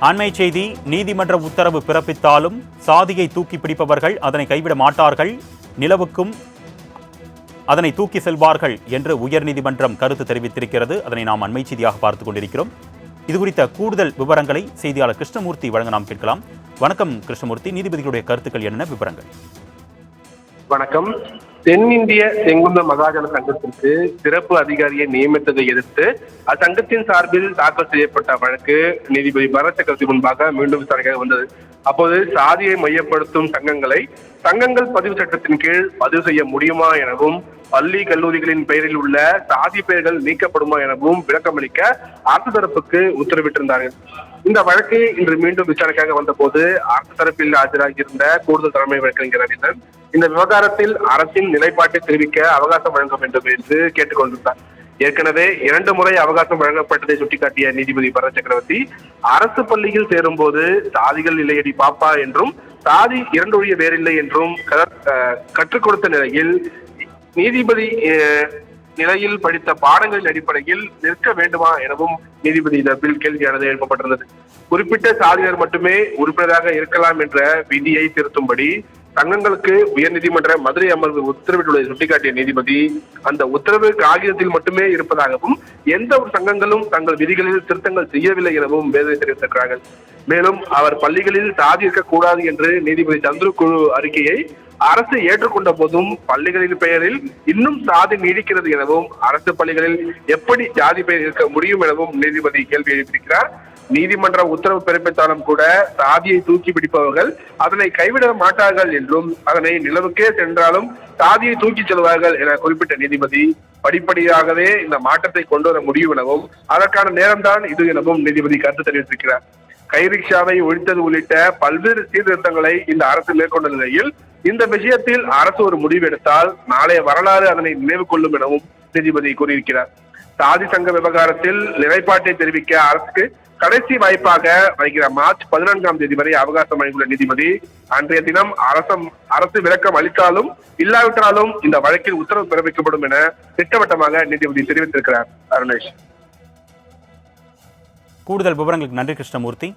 அண்மை செய்தி நீதிமன்ற உத்தரவு பிறப்பித்தாலும் சாதியை தூக்கி பிடிப்பவர்கள் அதனை கைவிட மாட்டார்கள் நிலவுக்கும் அதனை தூக்கி செல்வார்கள் என்று உயர்நீதிமன்றம் கருத்து தெரிவித்திருக்கிறது. அதனை நாம் அண்மை செய்தியாக பார்த்துக் கொண்டிருக்கிறோம். இது குறித்த கூடுதல் விவரங்களை செய்தியாளர் கிருஷ்ணமூர்த்தி வழங்க நாம் கேட்கலாம். வணக்கம் கிருஷ்ணமூர்த்தி. நீதிபதிகளுடைய கருத்துக்கள் என்னென்ன விவரங்கள்? வணக்கம். தென்னிந்திய செங்குந்த மகாஜன சங்கத்திற்கு சிறப்பு அதிகாரியை நியமித்ததை எதிர்த்து அச்சங்கத்தின் சார்பில் தாக்கல் செய்யப்பட்ட வழக்கு நீதிபதி பரத் சக்கரவர்த்தி முன்பாக மீண்டும் விசாரணையாக வந்தது. அப்போது சாதியை மையப்படுத்தும் சங்கங்களை சங்கங்கள் பதிவு சட்டத்தின் கீழ் பதிவு செய்ய முடியுமா எனவும் பள்ளி கல்லூரிகளின் பெயரில் உள்ள சாதி பெயர்கள் நீக்கப்படுமா எனவும் விளக்கமளிக்க அரசு தரப்புக்கு உத்தரவிட்டிருந்தார்கள். இந்த வழக்கு இன்று மீண்டும் விசாரணைக்காக வந்தபோது அரசு தரப்பில் ஆஜராகியிருந்த கூடுதல் தலைமை வழக்கறிஞர் ரவீந்திரன் இந்த விவகாரத்தில் அரசின் நிலைப்பாட்டை தெரிவிக்க அவகாசம் வழங்க வேண்டும் என்று கேட்டுக்கொண்டிருந்தார். ஏற்கனவே இரண்டு முறை அவகாசம் வழங்கப்பட்டதை சுட்டிக்காட்டிய நீதிபதி பரத் சக்கரவர்த்தி அரசு பள்ளியில் சேரும்போது சாதிகள் இல்லையடி பாப்பா என்றும் சாதி இரண்டொழிய வேறில்லை என்றும் கற்றுக் கொடுத்த நிலையில் நீதிபதி நிலையில் படித்த பாடங்களின் அடிப்படையில் நிற்க வேண்டுமா எனவும் நீதிபதி தரப்பில் கேள்வியானது எழுப்பப்பட்டிருந்தது. குறிப்பிட்ட சாதியினர் மட்டுமே உறுப்பினராக இருக்கலாம் என்ற விதியை திருத்தும்படி சங்கங்களுக்கு உயர்நீதிமன்ற மதுரை அமர்வு உத்தரவிட்டுள்ளதை சுட்டிக்காட்டிய நீதிபதி அந்த உத்தரவு காகிதத்தில் மட்டுமே இருப்பதாகவும் எந்த ஒரு சங்கங்களும் தங்கள் விதிகளில் திருத்தங்கள் செய்யவில்லை எனவும் வேதனை தெரிவித்திருக்கிறார்கள். மேலும் அவர் பள்ளிகளில் சாதி இருக்கக்கூடாது என்று நீதிபதி சந்துரு குழு அறிக்கையை அரசு ஏற்றுக்கொண்ட போதும் பள்ளிகளின் பெயரில் இன்னும் சாதி நீடிக்கிறது எனவும் அரசு பள்ளிகளில் எப்படி ஜாதி பெயர் இருக்க முடியும் எனவும் நீதிபதி கேள்வி எழுப்பியிருக்கிறார். நீதிமன்ற உத்தரவு பிறப்பித்தாலும் கூட சாதியை தூக்கி பிடிப்பவர்கள் அதனை கைவிட மாட்டார்கள் என்றும் அதனை நிலவுக்கே சென்றாலும் சாதியை தூக்கி செல்வார்கள் என குறிப்பிட்ட நீதிபதி படிப்படியாகவே இந்த மாற்றத்தை கொண்டு வர முடியும் எனவும் அதற்கான நேரம்தான் இது எனவும் நீதிபதி கருத்து தெரிவித்திருக்கிறார். கைரிக்ஷாவை ஒழித்தது உள்ளிட்ட பல்வேறு சீர்திருத்தங்களை இந்த அரசு மேற்கொண்ட நிலையில் இந்த விஷயத்தில் அரசு ஒரு முடிவு எடுத்தால் நாளைய வரலாறு அதனை நினைவு கொள்ளும் எனவும் நீதிபதி கூறியிருக்கிறார். சாதி சங்க விவகாரத்தில் நிலைப்பாட்டை தெரிவிக்க அரசுக்கு கடைசி வாய்ப்பாக வருகிற மார்ச் பதினான்காம் தேதி வரை அவகாசம் வழங்கியுள்ள நீதிபதி அன்றைய தினம் அரசம் அரசு விளக்கம் அளித்தாலும் இல்லாவிட்டாலும் இந்த வழக்கில் உத்தரவு பிறப்பிக்கப்படும் என திட்டவட்டமாக நீதிபதி தெரிவித்திருக்கிறார். அருணேஷ். கூடுதல் விவரங்களுக்கு நன்றி கிருஷ்ணமூர்த்தி.